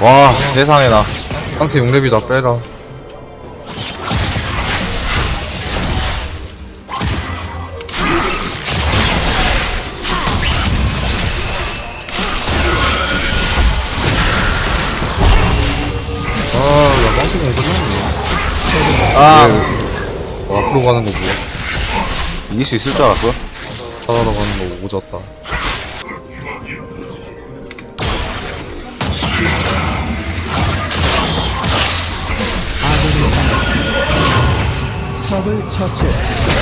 와 세상에 나. 상태 용렙이다 빼라. 아나 망치 공 끝났네 아, 어, 앞으로 가는 거 뭐야? 이길 수 있을 줄 알았어. 따라러 가는 거 오졌다 적을 처치했습니다.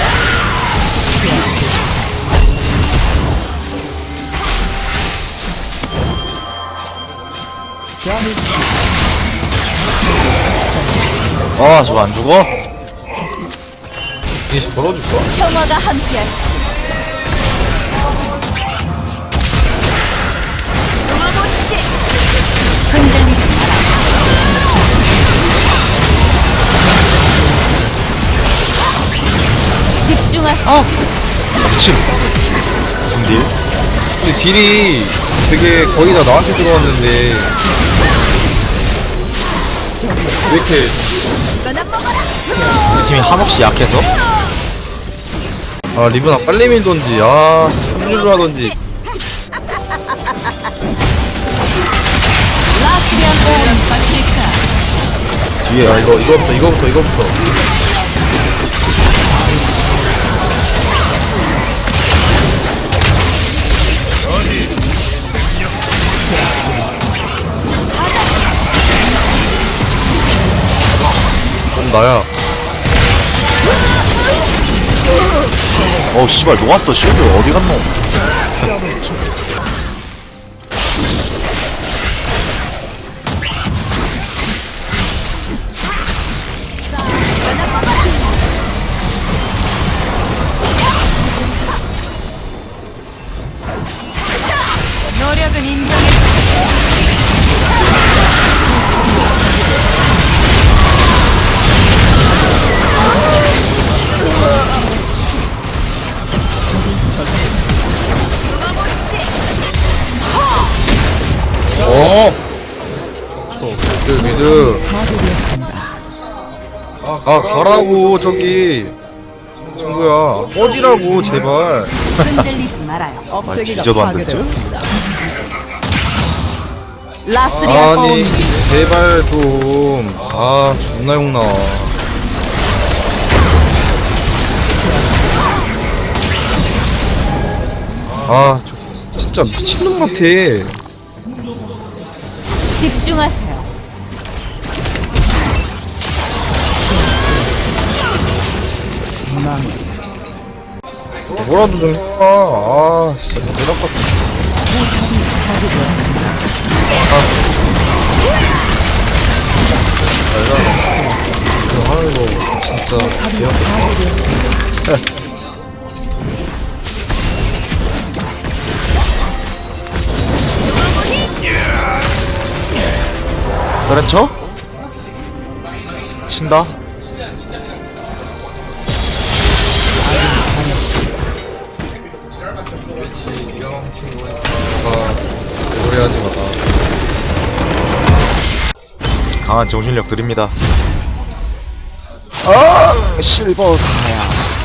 아 저거 안 죽어? 이씨 벌어줄 거야? 평화가 함께할 놓 집중하세요 미친. 무슨 딜? 근데 딜이 되게 거의 다 나한테 들어왔는데. 왜 이렇게 우리 팀이 한없이 약해서? 아 리브나 빨리 밀던지 아 합류를 하던지. 뒤에 야 이거 이거부터 이거부터 이거부터 나야 어우 씨발 녹았어 실드 어디 갔노? 어 미드. 미드 파괴되었습니다. 아 가라고 저기. 친구야. 꺼지라고 제발. 흔들리지 말아요. 업체기가 뒤져도 안 됐죠? 파괴되었습니다. 아니 온 제발 좀 아 존나 욕나. 아 저 진짜 미친놈 같아 집중하세요. 망 뭐라도 좀 해라 아 진짜 대답 같아. 파괴되었습니다. 이거 하는 거 진짜 파괴 쳐? 친다? 아 오래하지 마라 강한 정신력 드립니다 아 실버 사야